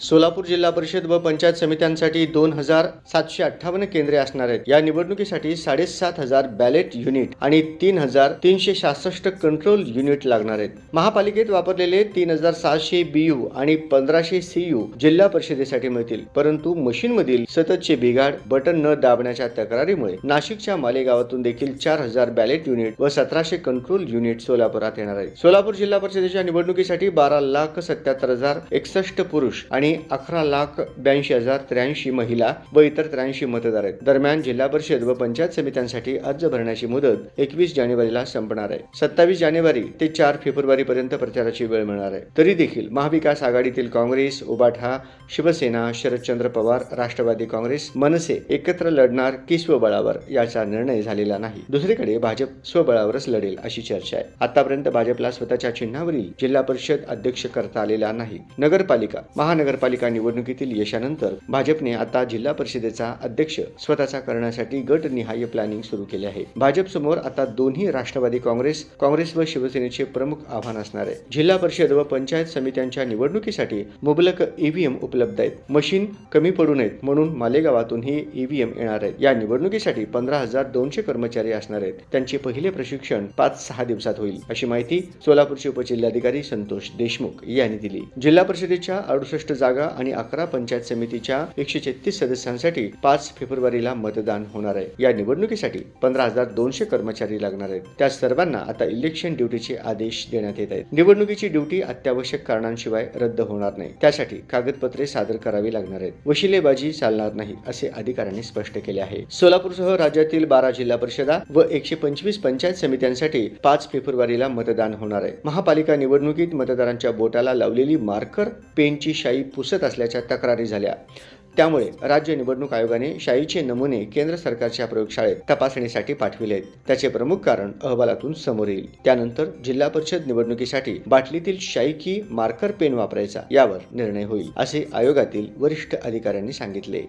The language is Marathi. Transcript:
सोलापूर जिल्हा परिषद व पंचायत समित्यांसाठी दोन हजार सातशे अठ्ठावन्न केंद्रे असणार आहेत. या निवडणुकीसाठी साडेसात हजार बॅलेट युनिट आणि तीन हजार तीनशे सहासष्ट कंट्रोल युनिट लागणार आहेत. महापालिकेत वापरलेले तीन हजार सहाशे बीयू आणि पंधराशे सीयू जिल्हा परिषदेसाठी मिळतील. परंतु मशीनमधील सततचे बिघाड बटन न दाबण्याच्या तक्रारीमुळे नाशिकच्या मालेगावातून देखील चार हजार बॅलेट युनिट व सतराशे कंट्रोल युनिट सोलापुरात येणार आहेत सोलापूर जिल्हा परिषदेच्या निवडणुकीसाठी बारा लाख सत्याहत्तर हजार एकसष्ट पुरुष आणि अकरा लाख ब्याऐंशी हजार त्र्याऐंशी महिला व इतर त्र्याऐंशी मतदार आहेत. दरम्यान जिल्हा परिषद व पंचायत समित्यांसाठी अर्ज भरण्याची मुदत एकवीस जानेवारीला संपणार आहे. सत्तावीस जानेवारी ते चार फेब्रुवारी पर्यंत प्रचाराची वेळ मिळणार आहे. तरी देखील महाविकास आघाडीतील काँग्रेस उबाठा शिवसेना शरदचंद्र पवार राष्ट्रवादी काँग्रेस मनसे एकत्र लढणार की स्वबळावर याचा निर्णय झालेला नाही. दुसरीकडे भाजप स्वबळावरच लढेल अशी चर्चा आहे. आतापर्यंत भाजपला स्वतःच्या चिन्हावरील जिल्हा परिषद अध्यक्ष करता आलेला नाही. नगरपालिका महानगर महानगरपालिका निवडणुकीतील यशानंतर भाजपने आता जिल्हा परिषदेचा अध्यक्ष स्वतःचा करण्यासाठी गटनिहाय प्लॅनिंग सुरू केले आहे. भाजप समोर आता दोन्ही राष्ट्रवादी काँग्रेस काँग्रेस व शिवसेनेचे प्रमुख आव्हान असणार आहे. जिल्हा परिषद व पंचायत समित्यांच्या निवडणुकीसाठी मुबलक ईव्हीएम उपलब्ध आहेत. मशीन कमी पडू नयेत म्हणून मालेगावातून ही ईव्हीएम येणार आहेत. या निवडणुकीसाठी पंधरा हजार दोनशे कर्मचारी असणार आहेत. त्यांचे पहिले प्रशिक्षण पाच सहा दिवसात होईल अशी माहिती सोलापूरचे उपजिल्हाधिकारी संतोष देशमुख यांनी दिली. जिल्हा परिषदेच्या अडुसष्ट जागा आणि अकरा पंचायत समितीच्या एकशे छत्तीस सदस्यांसाठी पाच फेब्रुवारीला मतदान होणार आहे. या निवडणुकीसाठी पंधरा हजार दोनशे कर्मचारी लागणार आहेत. त्या सर्वांना आता इलेक्शन ड्युटीचे आदेश देण्यात येत आहेत. निवडणुकीची ड्युटी अत्यावश्यक कारणांशिवाय रद्द होणार नाही. त्यासाठी कागदपत्रे सादर करावी लागणार आहेत. वशिलेबाजी चालणार नाही असे अधिकाऱ्यांनी स्पष्ट केले आहे. सोलापूरसह राज्यातील बारा जिल्हा परिषदा व एकशे पंचवीस पंचायत समित्यांसाठी पाच फेब्रुवारीला मतदान होणार आहे. महापालिका निवडणुकीत मतदारांच्या बोटाला लावलेली मार्कर पेनची शाई पुसत असल्याच्या तक्रारी झाल्या. त्यामुळे राज्य निवडणूक आयोगाने शाईचे नमुने केंद्र सरकारच्या प्रयोगशाळेत तपासणीसाठी पाठविले आहेत त्याचे प्रमुख कारण अहवालातून समोर येईल. त्यानंतर जिल्हा परिषद निवडणुकीसाठी बाटलीतील शाई की मार्कर पेन वापरायचा यावर निर्णय होईल असे आयोगातील वरिष्ठ अधिकाऱ्यांनी सांगितले.